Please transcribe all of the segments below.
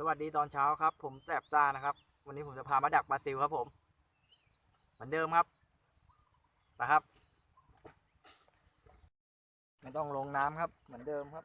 สวัสดีตอนเช้าครับ ผมแสบซ่านะครับ วันนี้ผมจะพามาดักปลาซิลครับผม เหมือนเดิมครับนะครับ ไม่ต้องลงน้ำครับ เหมือนเดิมครับ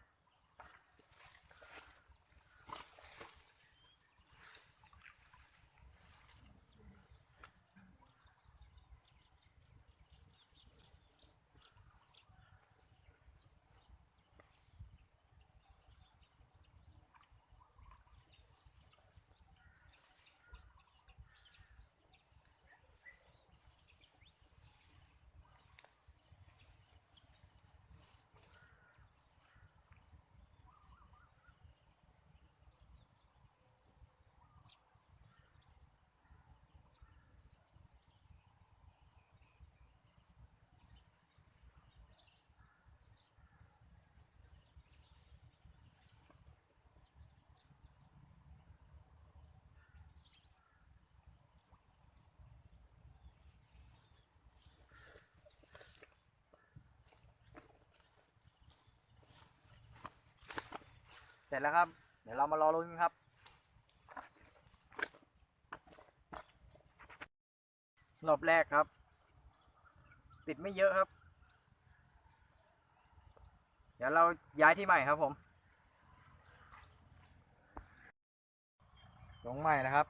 ร็จแล้วครับ เดี๋ยวเรามารอลุ้นกันครับ รอบแรกครับ ติดไม่เยอะครับ เดี๋ยวเราย้ายที่ใหม่ครับผม ลงใหม่นะครับ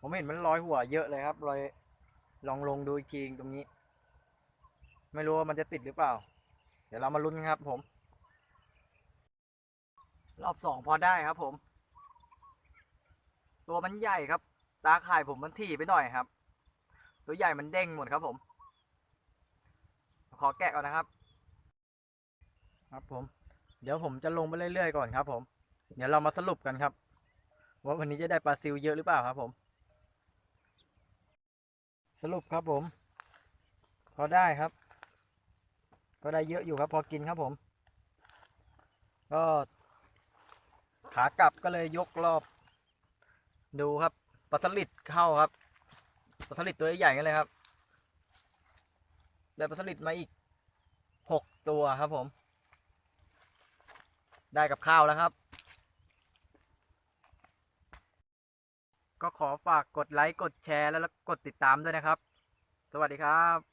ผมเห็นมันลอยหัวเยอะเลยครับลอยลองลงดูอีกทีตรงนี้ ไม่รู้ว่ามันจะติดหรือเปล่า เดี๋ยวเรามาลุ้นกันครับผม รอบสองพอได้ครับผม ตัวมันใหญ่ครับ ตาข่ายผมมันถี่ไปหน่อยครับ ตัวใหญ่มันเด้งหมดครับผม ขอแกะก่อนนะครับ ครับผม เดี๋ยวผมจะลงไปเรื่อยๆก่อนครับ ผม เดี๋ยวเรามาสรุปกันครับ ว่าวันนี้จะได้ปลาซิวเยอะหรือเปล่าครับ ผม สรุปครับผม พอได้ครับ ก็ได้เยอะอยู่ครับ พอกินครับผม ก็ ขากลับก็เลยยกรอบ ดูครับปลาสลิดเข้าครับปลาสลิดตัวใหญ่ๆกันเลยครับได้ปลาสลิดมาอีกหกตัวครับผม ได้กับข้าวแล้วครับ ก็ขอฝากกดไลค์กดแชร์แล้วกดติดตามด้วยนะครับ สวัสดีครับ